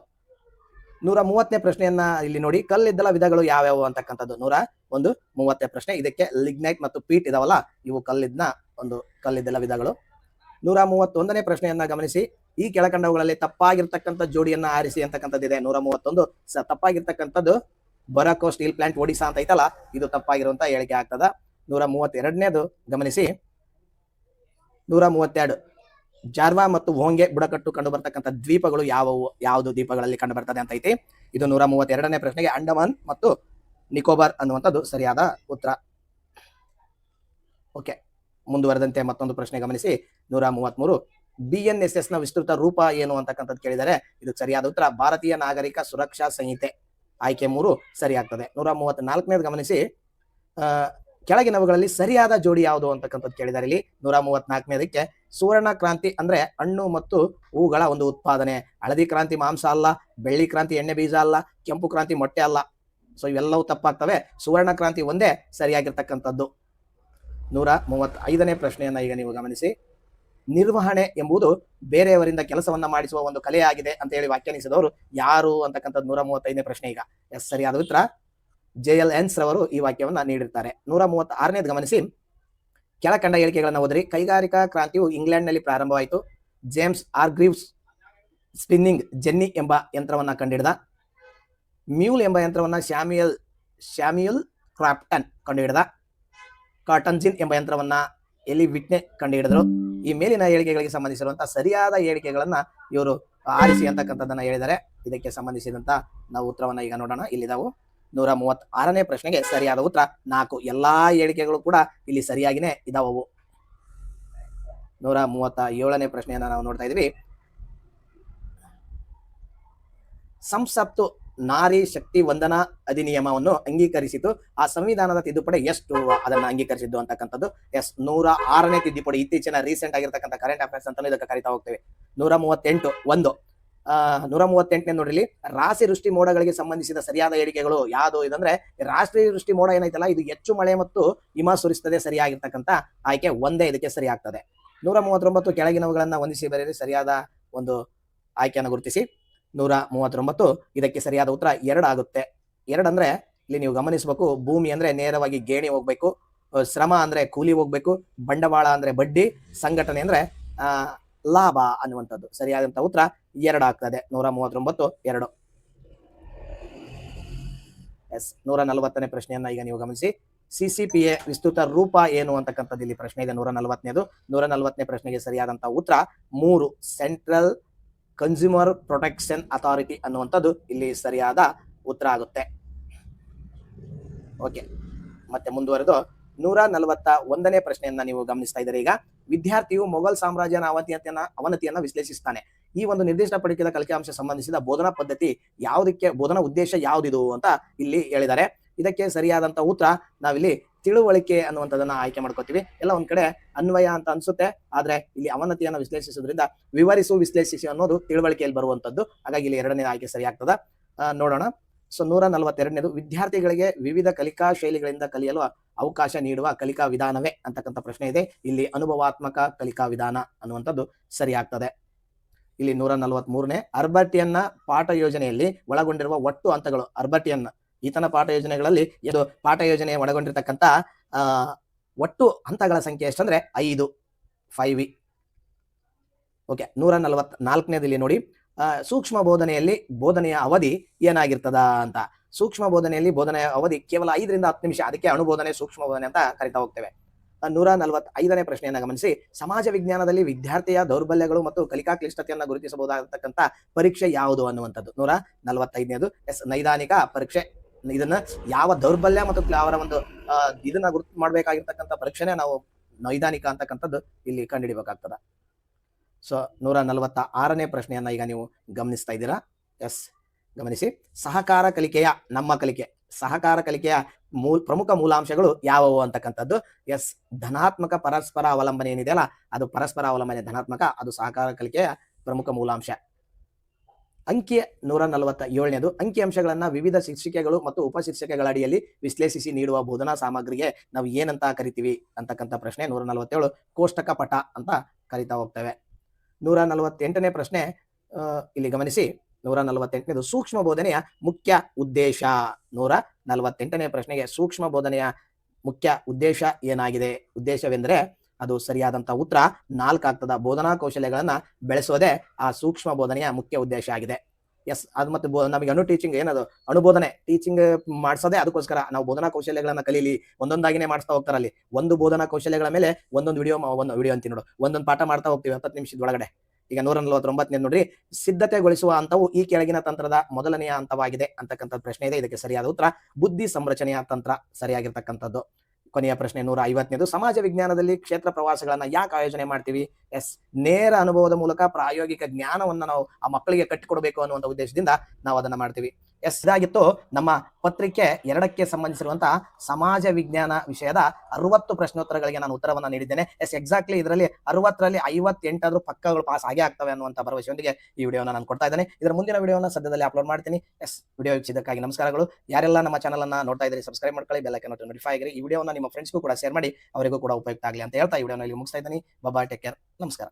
ನೂರ ಮೂವತ್ತನೇ ಪ್ರಶ್ನೆಯನ್ನ ಇಲ್ಲಿ ನೋಡಿ, ಕಲ್ಲಿದ್ದಲ ವಿಧಗಳು ಯಾವ್ಯಾವು ಅಂತಕ್ಕಂಥದ್ದು? ನೂರ ಒಂದು ಮೂವತ್ತನೇ ಪ್ರಶ್ನೆ. ಇದಕ್ಕೆ ಲಿಗ್ನೈಟ್ ಮತ್ತು ಪೀಟ್ ಇದಾವಲ್ಲ, ಇವು ಕಲ್ಲಿದ್ನ ಒಂದು ಕಲ್ಲಿದ್ದಲ ವಿಧಗಳು. ನೂರ ಮೂವತ್ತೊಂದನೇ ಪ್ರಶ್ನೆಯನ್ನ ಗಮನಿಸಿ. ಈ ಕೆಳಕಂಡವುಗಳಲ್ಲಿ ತಪ್ಪಾಗಿರ್ತಕ್ಕಂಥ ಜೋಡಿಯನ್ನ ಆರಿಸಿ ಅಂತಕ್ಕಂಥದ್ದಿದೆ. ನೂರ ಮೂವತ್ತೊಂದು ತಪ್ಪಾಗಿರ್ತಕ್ಕಂಥದ್ದು ಬರಕೋ ಸ್ಟೀಲ್ ಪ್ಲಾಂಟ್ ಒಡಿಸಾ ಅಂತ ಐತಲ್ಲ, ಇದು ತಪ್ಪಾಗಿರುವಂತ ಹೇಳಿಕೆ ಆಗ್ತದ. ನೂರ ಮೂವತ್ತೆರಡನೇದು ಗಮನಿಸಿ. ನೂರ ಮೂವತ್ತೆರಡು ಜಾರ್ವಾ ಮತ್ತು ಹೋಂಗೆ ಬುಡಕಟ್ಟು ಕಂಡು ಬರ್ತಕ್ಕಂಥ ದ್ವೀಪಗಳು ಯಾವುವು? ಯಾವುದು ದ್ವೀಪಗಳಲ್ಲಿ ಕಂಡು ಬರ್ತದೆ ಅಂತ ಐತಿ. ಇದು ನೂರ ಮೂವತ್ತೆರಡನೇ ಪ್ರಶ್ನೆಗೆ ಅಂಡಮಾನ್ ಮತ್ತು ನಿಕೋಬಾರ್ ಅನ್ನುವಂಥದ್ದು ಸರಿಯಾದ ಉತ್ತರ. ಓಕೆ. ಮುಂದುವರೆದಂತೆ ಮತ್ತೊಂದು ಪ್ರಶ್ನೆ ಗಮನಿಸಿ. ನೂರ ಮೂವತ್ಮೂರು ಬಿ ಎನ್ ಎಸ್ ಎಸ್ನ ವಿಸ್ತೃತ ರೂಪ ಏನು ಅಂತಕ್ಕಂಥದ್ದು ಕೇಳಿದರೆ, ಇದು ಸರಿಯಾದ ಉತ್ತರ. ಭಾರತೀಯ ನಾಗರಿಕ ಸುರಕ್ಷಾ ಸಂಹಿತೆ ಆಯ್ಕೆ ಮೂರು ಸರಿಯಾಗ್ತದೆ. ನೂರ ಮೂವತ್ತ್ ನಾಲ್ಕನೇದು ಗಮನಿಸಿ ಕೆಳಗಿನವುಗಳಲ್ಲಿ ಸರಿಯಾದ ಜೋಡಿ ಯಾವುದು ಅಂತಕ್ಕಂಥದ್ದು ಕೇಳಿದಾರೆ ಇಲ್ಲಿ ನೂರ ಮೂವತ್ನಾಲ್ಕನೇದಕ್ಕೆ ಸುವರ್ಣ ಕ್ರಾಂತಿ ಅಂದ್ರೆ ಹಣ್ಣು ಮತ್ತು ಹೂಗಳ ಒಂದು ಉತ್ಪಾದನೆ. ಹಳದಿ ಕ್ರಾಂತಿ ಮಾಂಸ ಅಲ್ಲ, ಬೆಳ್ಳಿ ಕ್ರಾಂತಿ ಎಣ್ಣೆ ಬೀಜ ಅಲ್ಲ, ಕೆಂಪು ಕ್ರಾಂತಿ ಮೊಟ್ಟೆ ಅಲ್ಲ. ಸೊ ಇವೆಲ್ಲವೂ ತಪ್ಪಾಗ್ತವೆ. ಸುವರ್ಣ ಕ್ರಾಂತಿ ಒಂದೇ ಸರಿಯಾಗಿರ್ತಕ್ಕಂಥದ್ದು. ನೂರ ಮೂವತ್ತೈದನೇ ಪ್ರಶ್ನೆಯನ್ನ ಈಗ ನೀವು ಗಮನಿಸಿ. ನಿರ್ವಹಣೆ ಎಂಬುದು ಬೇರೆಯವರಿಂದ ಕೆಲಸವನ್ನ ಮಾಡಿಸುವ ಒಂದು ಕಲೆಯಾಗಿದೆ ಅಂತ ಹೇಳಿ ವ್ಯಾಖ್ಯಾನಿಸಿದವರು ಯಾರು ಅಂತಕ್ಕಂಥದ್ದು ನೂರ ಮೂವತ್ತೈದನೇ ಪ್ರಶ್ನೆ ಈಗ. ಎಸ್ ಸರಿಯಾದ ಉತ್ತರ. ಜೆ ಎಲ್ ಎನ್ಸ್ ರವರು ಈ ವಾಕ್ಯವನ್ನ ನೀಡಿರ್ತಾರೆ. ನೂರ ಮೂವತ್ತ ಆರನೇದು ಗಮನಿಸಿ. ಕೆಳಕಂಡ ಹೇಳಿಕೆಗಳನ್ನು ಓದ್ರಿ. ಕೈಗಾರಿಕಾ ಕ್ರಾಂತಿಯು ಇಂಗ್ಲೆಂಡ್ನಲ್ಲಿ ಪ್ರಾರಂಭವಾಯಿತು. ಜೇಮ್ಸ್ ಆರ್ಗ್ರೀವ್ಸ್ ಸ್ಪಿನ್ನಿಂಗ್ ಜೆನ್ನಿ ಎಂಬ ಯಂತ್ರವನ್ನ ಕಂಡುಹಿಡಿದ ಮ್ಯೂಲ್ ಎಂಬ ಯಂತ್ರವನ್ನ ಶ್ಯಾಮಿಯಲ್ ಶ್ಯಾಮ್ಯುಲ್ ಕ್ರಾಪ್ಟನ್ ಕಂಡುಹಿಡಿದ ಕಾಟನ್ ಜಿನ್ ಎಂಬ ಯಂತ್ರವನ್ನ ಎಲಿ ವಿಟ್ನೆ ಕಂಡುಹಿಡಿದ್ರು ಈ ಮೇಲಿನ ಹೇಳಿಕೆಗಳಿಗೆ ಸಂಬಂಧಿಸಿರುವಂತಹ ಸರಿಯಾದ ಹೇಳಿಕೆಗಳನ್ನ ಇವರು ಆರಿಸಿ ಅಂತಕ್ಕಂಥದ್ದನ್ನ ಹೇಳಿದ್ದಾರೆ. ಇದಕ್ಕೆ ಸಂಬಂಧಿಸಿದಂತ ನಾವು ಉತ್ತರವನ್ನ ಈಗ ನೋಡೋಣ. ಇಲ್ಲಿದಾವು ನೂರ ಮೂವತ್ತ್ ಆರನೇ ಪ್ರಶ್ನೆಗೆ ಸರಿಯಾದ ಉತ್ತರ. ನಾಲ್ಕು ಎಲ್ಲಾ ಹೇಳಿಕೆಗಳು ಕೂಡ ಇಲ್ಲಿ ಸರಿಯಾಗಿನೇ ಇದಾವವು. ನೂರ ಮೂವತ್ತ ಏಳನೇ ಪ್ರಶ್ನೆಯನ್ನ ನಾವು ನೋಡ್ತಾ ಇದೀವಿ ಸಂಸತ್ತು ನಾರಿ ಶಕ್ತಿ ವಂದನಾ ಅಧಿನಿಯಮವನ್ನು ಅಂಗೀಕರಿಸಿತು. ಆ ಸಂವಿಧಾನದ ತಿದ್ದುಪಡಿ ಎಷ್ಟು? ಅದನ್ನ ಅಂಗೀಕರಿಸಿದ್ದು ಅಂತಕ್ಕಂಥದ್ದು ಎಸ್ ನೂರ ಆರನೇ ತಿದ್ದುಪಡಿ. ಇತ್ತೀಚಿನ ರೀಸೆಂಟ್ ಆಗಿರ್ತಕ್ಕಂಥ ಕರೆಂಟ್ ಅಫೇರ್ಸ್ ಅಂತಲೂ ಇದಕ್ಕೆ ಕರಿತಾ ಹೋಗ್ತೇವೆ. ನೂರ ಮೂವತ್ತೆಂಟು, ಒಂದು. ನೂರ ಮೂವತ್ತೆಂಟನೇ ನೋಡಿಲಿ ರಾಶಿ ವೃಷ್ಟಿ ಮೋಡಗಳಿಗೆ ಸಂಬಂಧಿಸಿದ ಸರಿಯಾದ ಹೇಳಿಕೆಗಳು ಯಾವುದು? ಇದಂದ್ರೆ ರಾಷ್ಟ್ರೀಯ ವೃಷ್ಟಿ ಮೋಡ ಏನೈತಲ್ಲ, ಇದು ಹೆಚ್ಚು ಮಳೆ ಮತ್ತು ಹಿಮ ಸುರಿಸ್ತದೆ ಸರಿಯಾಗಿರ್ತಕ್ಕಂಥ ಆಯ್ಕೆ ಒಂದೇ ಇದಕ್ಕೆ ಸರಿಯಾಗ್ತದೆ ನೂರ ಮೂವತ್ತೊಂಬತ್ತು ಕೆಳಗಿನವುಗಳನ್ನ ಹೊಂದಿಸಿ ಬರೆಯಲು ಸರಿಯಾದ ಒಂದು ಆಯ್ಕೆಯನ್ನು ಗುರುತಿಸಿ. ನೂರ ಮೂವತ್ತೊಂಬತ್ತು. ಇದಕ್ಕೆ ಸರಿಯಾದ ಉತ್ತರ ಎರಡು ಆಗುತ್ತೆ ಎರಡು ಅಂದ್ರೆ ಇಲ್ಲಿ ನೀವು ಗಮನಿಸಬೇಕು, ಭೂಮಿ ಅಂದ್ರೆ ನೇರವಾಗಿ ಗೇಣಿ ಹೋಗ್ಬೇಕು ಶ್ರಮ ಅಂದ್ರೆ ಕೂಲಿ ಹೋಗ್ಬೇಕು, ಬಂಡವಾಳ ಅಂದ್ರೆ ಬಡ್ಡಿ, ಸಂಘಟನೆ ಅಂದ್ರೆ ಲಾಭ ಅನ್ನುವಂಥದ್ದು. ಸರಿಯಾದಂತ ಉತ್ತರ ಎರಡು ಆಗ್ತದೆ ನೂರ ಮೂವತ್ತೊಂಬತ್ತು, ಎರಡು. ಎಸ್, ನೂರ ನಲವತ್ತನೇ ಪ್ರಶ್ನೆಯನ್ನ ಈಗ ನೀವು ಗಮನಿಸಿ. ಸಿಸಿಪಿಎ ವಿಸ್ತೃತ ರೂಪ ಏನು ಅಂತಕ್ಕಂಥದ್ದು ಇಲ್ಲಿ ಪ್ರಶ್ನೆ ಇದೆ ನೂರ ನಲವತ್ತನೇದು. ನೂರ ನಲವತ್ತನೇ ಪ್ರಶ್ನೆಗೆ ಸರಿಯಾದಂತ ಉತ್ತರ ಮೂರು, ಸೆಂಟ್ರಲ್ ಕನ್ಸ್ಯೂಮರ್ ಪ್ರೊಟೆಕ್ಷನ್ ಅಥಾರಿಟಿ ಅನ್ನುವಂಥದ್ದು ಇಲ್ಲಿ ಸರಿಯಾದ ಉತ್ತರ ಆಗುತ್ತೆ. ಓಕೆ ಮತ್ತೆ ಮುಂದುವರೆದು ನೂರ ನಲವತ್ತ ಒಂದನೇ ಪ್ರಶ್ನೆಯನ್ನ ನೀವು ಗಮನಿಸ್ತಾ ಇದ್ದೀರಿ. ಈಗ ವಿದ್ಯಾರ್ಥಿಯು ಮೊಘಲ್ ಸಾಮ್ರಾಜ್ಯನ ಅವನತಿಯನ್ನ ಅವನತಿಯನ್ನ ವಿಶ್ಲೇಷಿಸ್ತಾನೆ. ಈ ಒಂದು ನಿರ್ದಿಷ್ಟ ಪಡಿಕೆದ ಕಲಿಕಾಂಶ ಸಂಬಂಧಿಸಿದ ಬೋಧನಾ ಪದ್ಧತಿ ಯಾವುದಕ್ಕೆ, ಬೋಧನಾ ಉದ್ದೇಶ ಯಾವುದಿದು ಅಂತ ಇಲ್ಲಿ ಹೇಳಿದ್ದಾರೆ. ಇದಕ್ಕೆ ಸರಿಯಾದಂತ ಉತ್ತರ ನಾವಿಲ್ಲಿ ತಿಳುವಳಿಕೆ ಅನ್ನುವಂಥದ್ದನ್ನ ಆಯ್ಕೆ ಮಾಡ್ಕೋತೀವಿ. ಎಲ್ಲ ಒಂದ್ ಕಡೆ ಅನ್ವಯ ಅಂತ ಅನ್ಸುತ್ತೆ. ಆದ್ರೆ ಇಲ್ಲಿ ಅವನತಿಯನ್ನ ವಿಶ್ಲೇಷಿಸೋದ್ರಿಂದ ವಿವರಿಸು, ವಿಶ್ಲೇಷಿಸಿ ಅನ್ನೋದು ತಿಳುವಳಿಕೆಯಲ್ಲಿ ಬರುವಂತದ್ದು ಹಾಗಾಗಿ ಇಲ್ಲಿ ಎರಡನೇ ಆಯ್ಕೆ ಸರಿ ಆಗ್ತದ ನೋಡೋಣ. ಸೊ, ನೂರ ನಲವತ್ತೆರಡನೇದು, ವಿದ್ಯಾರ್ಥಿಗಳಿಗೆ ವಿವಿಧ ಕಲಿಕಾ ಶೈಲಿಗಳಿಂದ ಕಲಿಯಲು ಅವಕಾಶ ನೀಡುವ ಕಲಿಕಾ ವಿಧಾನವೇ ಅಂತಕ್ಕಂಥ ಪ್ರಶ್ನೆ ಇದೆ. ಇಲ್ಲಿ ಅನುಭವಾತ್ಮಕ ಕಲಿಕಾ ವಿಧಾನ ಅನ್ನುವಂಥದ್ದು ಸರಿ ಆಗ್ತದೆ ಇಲ್ಲಿ ನೂರ ನಲವತ್ತ್ ಮೂರನೇ ಅರ್ಬರ್ಟಿಯನ್ನ ಪಾಠ ಯೋಜನೆಯಲ್ಲಿ ಒಳಗೊಂಡಿರುವ ಒಟ್ಟು ಹಂತಗಳು. ಅರ್ಬರ್ಟಿಯನ್ನ ಈತನ ಪಾಠ ಯೋಜನೆಗಳಲ್ಲಿ ಇದು ಪಾಠ ಯೋಜನೆ ಒಳಗೊಂಡಿರ್ತಕ್ಕಂಥ ಒಟ್ಟು ಹಂತಗಳ ಸಂಖ್ಯೆ ಎಷ್ಟಂದ್ರೆ ಐದು ಫೈವ್ ಓಕೆ, ನೂರ ನಲವತ್ ನಾಲ್ಕನೇದಲ್ಲಿ ನೋಡಿ ಸೂಕ್ಷ್ಮ ಬೋಧನೆಯಲ್ಲಿ ಬೋಧನೆಯ ಅವಧಿ ಏನಾಗಿರ್ತದ ಅಂತ. ಸೂಕ್ಷ್ಮ ಬೋಧನೆಯಲ್ಲಿ ಬೋಧನೆಯ ಅವಧಿ ಕೇವಲ ಐದರಿಂದ ಹತ್ತು ನಿಮಿಷ, ಅದಕ್ಕೆ ಅನುಬೋಧನೆ ಸೂಕ್ಷ್ಮ ಬೋಧನೆ ಅಂತ ಕರಿತಾ ಹೋಗ್ತೇವೆ. ನೂರ ನಲವತ್ ಐದನೇ ಪ್ರಶ್ನೆಯನ್ನ ಗಮನಿಸಿ. ಸಮಾಜ ವಿಜ್ಞಾನದಲ್ಲಿ ವಿದ್ಯಾರ್ಥಿಯ ದೌರ್ಬಲ್ಯಗಳು ಮತ್ತು ಕಲಿಕಾ ಕ್ಲಿಷ್ಟತೆಯನ್ನ ಗುರುತಿಸಬಹುದಾಗಿರ್ತಕ್ಕಂಥ ಪರೀಕ್ಷೆ ಯಾವುದು ಅನ್ನುವಂಥದ್ದು? ನೂರ ನಲವತ್ತೈದನೇದು. ಎಸ್, ನೈದಾನಿಕ ಪರೀಕ್ಷೆ. ಇದನ್ನ ಯಾವ ದೌರ್ಬಲ್ಯ ಮತ್ತು ಅವರ ಒಂದು ಇದನ್ನ ಗುರುತು ಮಾಡ್ಬೇಕಾಗಿರ್ತಕ್ಕಂಥ ಪರೀಕ್ಷೆನೆ ನಾವು ನೈದಾನಿಕ ಅಂತಕ್ಕಂಥದ್ದು ಇಲ್ಲಿ ಕಂಡುಹಿಡಬೇಕಾಗ್ತದ. ಸೊ ನೂರ ನಲವತ್ತ ಆರನೇ ಪ್ರಶ್ನೆಯನ್ನ ಈಗ ನೀವು ಗಮನಿಸ್ತಾ ಇದ್ದೀರಾ? ಎಸ್ ಗಮನಿಸಿ. ಸಹಕಾರ ಕಲಿಕೆಯ, ನಮ್ಮ ಕಲಿಕೆ. ಸಹಕಾರ ಕಲಿಕೆಯ ಮೂಲ ಪ್ರಮುಖ ಮೂಲಾಂಶಗಳು ಯಾವುವು ಅಂತಕ್ಕಂಥದ್ದು? ಎಸ್ ಧನಾತ್ಮಕ ಪರಸ್ಪರ ಅವಲಂಬನೆ ಏನಿದೆಯಲ್ಲ, ಅದು ಪರಸ್ಪರ ಅವಲಂಬನೆ, ಧನಾತ್ಮಕ, ಅದು ಸಹಕಾರ ಕಲಿಕೆಯ ಪ್ರಮುಖ ಮೂಲಾಂಶ. ಅಂಕಿ ನೂರ ನಲವತ್ತ ಏಳನೇದು ಅಂಕಿ ಅಂಶಗಳನ್ನ ವಿವಿಧ ಶೀರ್ಷಿಕೆಗಳು ಮತ್ತು ಉಪಶೀರ್ಷಿಕೆಗಳ ಅಡಿಯಲ್ಲಿ ವಿಶ್ಲೇಷಿಸಿ ನೀಡುವ ಬೋಧನಾ ಸಾಮಗ್ರಿಗೆ ನಾವು ಏನಂತ ಕರಿತೀವಿ ಅಂತಕ್ಕಂಥ ಪ್ರಶ್ನೆ ನೂರ ನಲವತ್ತೇಳು ಕೋಷ್ಟಕ ಪಟ ಅಂತ ಕರಿತಾ ಹೋಗ್ತೇವೆ. ನೂರ ನಲವತ್ತೆಂಟನೇ ಪ್ರಶ್ನೆ ಇಲ್ಲಿ ಗಮನಿಸಿ. ನೂರ ನಲವತ್ತೆಂಟನೇದು ಸೂಕ್ಷ್ಮ ಬೋಧನೆಯ ಮುಖ್ಯ ಉದ್ದೇಶ. ನೂರ ನಲವತ್ತೆಂಟನೇ ಪ್ರಶ್ನೆಗೆ ಸೂಕ್ಷ್ಮ ಬೋಧನೆಯ ಮುಖ್ಯ ಉದ್ದೇಶ ಏನಾಗಿದೆ? ಉದ್ದೇಶವೆಂದರೆ ಅದು ಸರಿಯಾದಂತ ಉತ್ತರ ನಾಲ್ಕಾಗ್ತದ ಬೋಧನಾ ಕೌಶಲ್ಯಗಳನ್ನ ಬೆಳೆಸೋದೇ ಆ ಸೂಕ್ಷ್ಮ ಬೋಧನೆಯ ಮುಖ್ಯ ಉದ್ದೇಶ ಆಗಿದೆ. ಎಸ್ ಅದು ಮತ್ತೆ ನಮಗೆ ಅನು ಟೀಚಿಂಗ್ ಏನದು? ಅನುಬೋಧನೆ ಟೀಚಿಂಗ್ ಮಾಡಿಸೋದೇ ಅದಕ್ಕೋಸ್ಕರ ನಾವು ಬೋಧನಾ ಕೌಶಲ್ಯಗಳನ್ನ ಕಲೀಲಿ, ಒಂದೊಂದಾಗಿನೇ ಮಾಡ್ತಾ ಹೋಗ್ತಾರೆ ಅಲ್ಲಿ. ಒಂದು ಬೋಧನಾ ಕೌಶಲ್ಯಗಳ ಮೇಲೆ ಒಂದೊಂದು ವಿಡಿಯೋ ಒಂದು ವಿಡಿಯೋ ಅಂತ ನೋಡು. ಒಂದೊಂದು ಪಾಠ ಮಾಡ್ತಾ ಹೋಗ್ತೀವಿ ಹತ್ತತ್ತು ನಿಮಿಷದ ಒಳಗಡೆ. ಈಗ ನೂರ ನಲವತ್ತೊಂಬತ್ತನೇ ನೋಡ್ರಿ, ಸಿದ್ಧತೆಗೊಳಿಸುವ ಹಂತವು ಈ ಕೆಳಗಿನ ತಂತ್ರದ ಮೊದಲನೆಯ ಹಂತವಾಗಿದೆ ಅಂತಕ್ಕಂಥ ಪ್ರಶ್ನೆ ಇದೆ. ಇದಕ್ಕೆ ಸರಿಯಾದ ಉತ್ತರ, ಬುದ್ಧಿ ಸಂರಚನೆಯ ತಂತ್ರ ಸರಿಯಾಗಿರ್ತಕ್ಕಂಥದ್ದು. ಕೊನೆಯ ಪ್ರಶ್ನೆ ನೂರ ಐವತ್ತನೇದು ಸಮಾಜ ವಿಜ್ಞಾನದಲ್ಲಿ ಕ್ಷೇತ್ರ ಪ್ರವಾಸಗಳನ್ನ ಯಾಕೆ ಆಯೋಜನೆ ಮಾಡ್ತೀವಿ? ಎಸ್, ನೇರ ಅನುಭವದ ಮೂಲಕ ಪ್ರಾಯೋಗಿಕ ಜ್ಞಾನವನ್ನ ನಾವು ಆ ಮಕ್ಕಳಿಗೆ ಕಟ್ಟಿಕೊಡಬೇಕು ಅನ್ನುವಂಥ ಉದ್ದೇಶದಿಂದ ನಾವು ಅದನ್ನ ಮಾಡ್ತೀವಿ. ಎಸ್, ಇದಾಗಿತ್ತು. ನಮ್ಮ ಪತ್ರಿಕೆ ಎರಡಕ್ಕೆ ಸಂಬಂಧಿಸಿರುವಂತಹ ಸಮಾಜ ವಿಜ್ಞಾನ ವಿಷಯದ ಅರವತ್ತು ಪ್ರಶ್ನೋತ್ತರಗಳಿಗೆ ನಾನು ಉತ್ತರವನ್ನು ನೀಡಿದ್ದೇನೆ. ಎಸ್, ಎಕ್ಸಾಕ್ಟ್ಲಿ ಇದರಲ್ಲಿ ಅರವತ್ತರಲ್ಲಿ ಐವತ್ತೆಂಟಾದ್ರೂ ಪಕ್ಕಗಳು ಪಾಸ್ ಆಗೇ ಆಗ್ತವೆ ಅನ್ನುವಂಥ ಭರವಸೆಯೊಂದಿಗೆ ಈ ವಿಡಿಯೋನ ನಾನು ಕೊಡ್ತಾ ಇದ್ದೇನೆ. ಇದರ ಮುಂದಿನ ವಿಡಿಯೋನ ಸದ್ಯದಲ್ಲಿ ಅಪ್ಲೋಡ್ ಮಾಡ್ತೀನಿ. ಎಸ್, ವಿಡಿಯೋ ವೀಕ್ಷಿದ್ದಕ್ಕಾಗಿ ನಮಸ್ಕಾರಗಳು. ಯಾರೆಲ್ಲ ನಮ್ಮ ಚಾನಲ್ ಅನ್ನ ನೋಡ್ತಾ ಇದ್ದೀರಿ ಸಬ್ಸ್ಕ್ರೈಬ್ ಮಾಡ್ಕೊಳ್ಳಿ ಬೆಲ್ ಐಕನ್ ನೋಟಿಫೈ ಆಗಿರಿ. ಈ ವಿಡಿಯೋನ ನಿಮ್ಮ ಫ್ರೆಂಡ್ಸ್ಗೂ ಕೂಡ ಶೇರ್ ಮಾಡಿ, ಅವರಿಗೂ ಕೂಡ ಉಪಯುಕ್ತ ಆಗಲಿ ಅಂತ ಹೇಳ್ತಾ ಈ ವಿಡಿಯೋನ ಇಲ್ಲಿ ಮುಗಿಸ್ತಾ ಇದ್ದೀನಿ. ಬಬಾ ಟೇಕ್ ಕೇರ್ ನಮಸ್ಕಾರ.